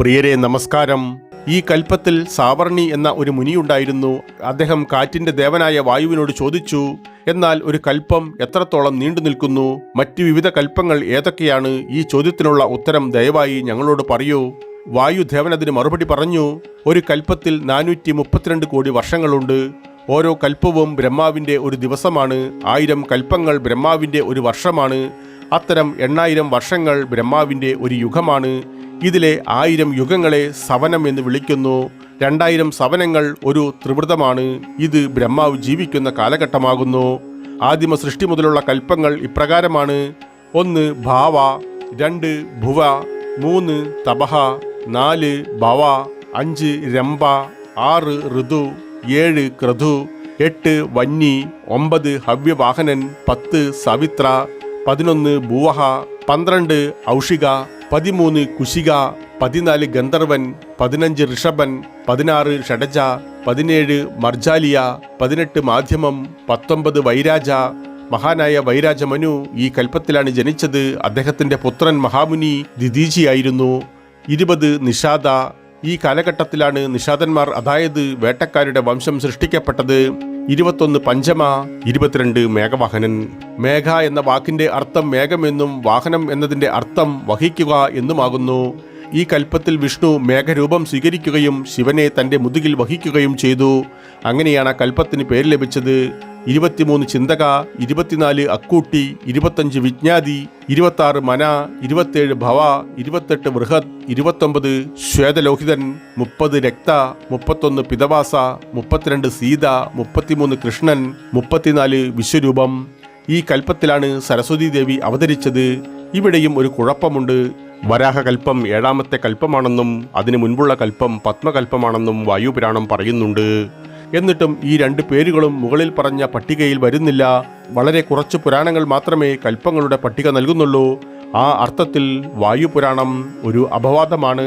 പ്രിയരെ നമസ്കാരം. ഈ കൽപ്പത്തിൽ സാവർണി എന്ന ഒരു മുനിയുണ്ടായിരുന്നു. അദ്ദേഹം കാറ്റിന്റെ ദേവനായ വായുവിനോട് ചോദിച്ചു എന്നാൽ ഒരു കൽപ്പം എത്രത്തോളം നീണ്ടു നിൽക്കുന്നു? മറ്റു വിവിധ കൽപ്പങ്ങൾ ഏതൊക്കെയാണ്? ഈ ചോദ്യത്തിനുള്ള ഉത്തരം ദയവായി ഞങ്ങളോട് പറയൂ. വായുദേവൻ അതിന് മറുപടി പറഞ്ഞു ഒരു കൽപ്പത്തിൽ നാനൂറ്റി മുപ്പത്തിരണ്ട് കോടി വർഷങ്ങളുണ്ട്. ഓരോ കൽപ്പവും ബ്രഹ്മാവിന്റെ ഒരു ദിവസമാണ്. ആയിരം കൽപ്പങ്ങൾ ബ്രഹ്മാവിന്റെ ഒരു വർഷമാണ്. അത്തരം എണ്ണായിരം വർഷങ്ങൾ ബ്രഹ്മാവിന്റെ ഒരു യുഗമാണ്. ഇതിലെ ആയിരം യുഗങ്ങളെ സവനം എന്ന് വിളിക്കുന്നു. രണ്ടായിരം സവനങ്ങൾ ഒരു ത്രിവൃതമാണ്. ഇത് ബ്രഹ്മാവ് ജീവിക്കുന്ന കാലഘട്ടമാകുന്നു. ആദിമ സൃഷ്ടി മുതലുള്ള കൽപ്പങ്ങൾ ഇപ്രകാരമാണ്. ഒന്ന് ഭാവ രണ്ട് ഭുവ മൂന്ന് തപഹ നാല് ഭവ അഞ്ച് രംഭ ആറ് ഋതു ഏഴ് ക്രതു എട്ട് വന്നി ഒമ്പത് ഹവ്യവാഹനൻ പത്ത് സവിത്ര പതിനൊന്ന് ഭൂവഹ പന്ത്രണ്ട് ഔഷിക പതിമൂന്ന് കുശിക പതിനാല് ഗന്ധർവൻ പതിനഞ്ച് ഋഷഭൻ പതിനാറ് ഷഡജ പതിനേഴ് മർജാലിയ പതിനെട്ട് മാധ്യമം പത്തൊമ്പത് വൈരാജ മഹാനായ വൈരാജമനു ഈ കൽപ്പത്തിലാണ് ജനിച്ചത്. അദ്ദേഹത്തിന്റെ പുത്രൻ മഹാമുനി ദിദീജിയായിരുന്നു ഇരുപത് നിഷാദ. ഈ കാലഘട്ടത്തിലാണ് നിഷാദന്മാർ അതായത് വേട്ടക്കാരുടെ വംശം സൃഷ്ടിക്കപ്പെട്ടത്. ഇരുപത്തൊന്ന് പഞ്ചമ ഇരുപത്തിരണ്ട് മേഘവാഹനൻ. മേഘ എന്ന വാക്കിന്റെ അർത്ഥം മേഘമെന്നും വാഹനം എന്നതിന്റെ അർത്ഥം വഹിക്കുക എന്നുമാകുന്നു. ഈ കൽപ്പത്തിൽ വിഷ്ണു മേഘരൂപം സ്വീകരിക്കുകയും ശിവനെ തന്റെ മുതുകിൽ വഹിക്കുകയും ചെയ്തു. അങ്ങനെയാണ് കൽപ്പത്തിന് പേര് ലഭിച്ചത്. ഇരുപത്തിമൂന്ന് ചിന്തക ഇരുപത്തിനാല് അക്കൂട്ടി ഇരുപത്തഞ്ച് വിജ്ഞാതി ഇരുപത്താറ് മന ഇരുപത്തേഴ് ഭവ ഇരുപത്തെട്ട് ബൃഹത് ഇരുപത്തൊമ്പത് ശ്വേതലോഹിതൻ മുപ്പത് രക്ത മുപ്പത്തൊന്ന് പിതവാസ മുപ്പത്തിരണ്ട് സീത മുപ്പത്തിമൂന്ന് കൃഷ്ണൻ മുപ്പത്തിനാല് വിശ്വരൂപം. ഈ കൽപ്പത്തിലാണ് സരസ്വതി ദേവി അവതരിച്ചത്. ഇവിടെയും ഒരു കുഴപ്പമുണ്ട്. വരാഹകൽപ്പം ഏഴാമത്തെ കൽപ്പമാണെന്നും അതിനു മുൻപുള്ള കൽപ്പം പത്മകൽപ്പമാണെന്നും വായുപുരാണം പറയുന്നുണ്ട്. എന്നിട്ടും ഈ രണ്ട് പേരുകളും മുകളിൽ പറഞ്ഞ പട്ടികയിൽ വരുന്നില്ല. വളരെ കുറച്ച് പുരാണങ്ങൾ മാത്രമേ കൽപ്പങ്ങളുടെ പട്ടിക നൽകുന്നുള്ളൂ. ആ അർത്ഥത്തിൽ വായുപുരാണം ഒരു അപവാദമാണ്.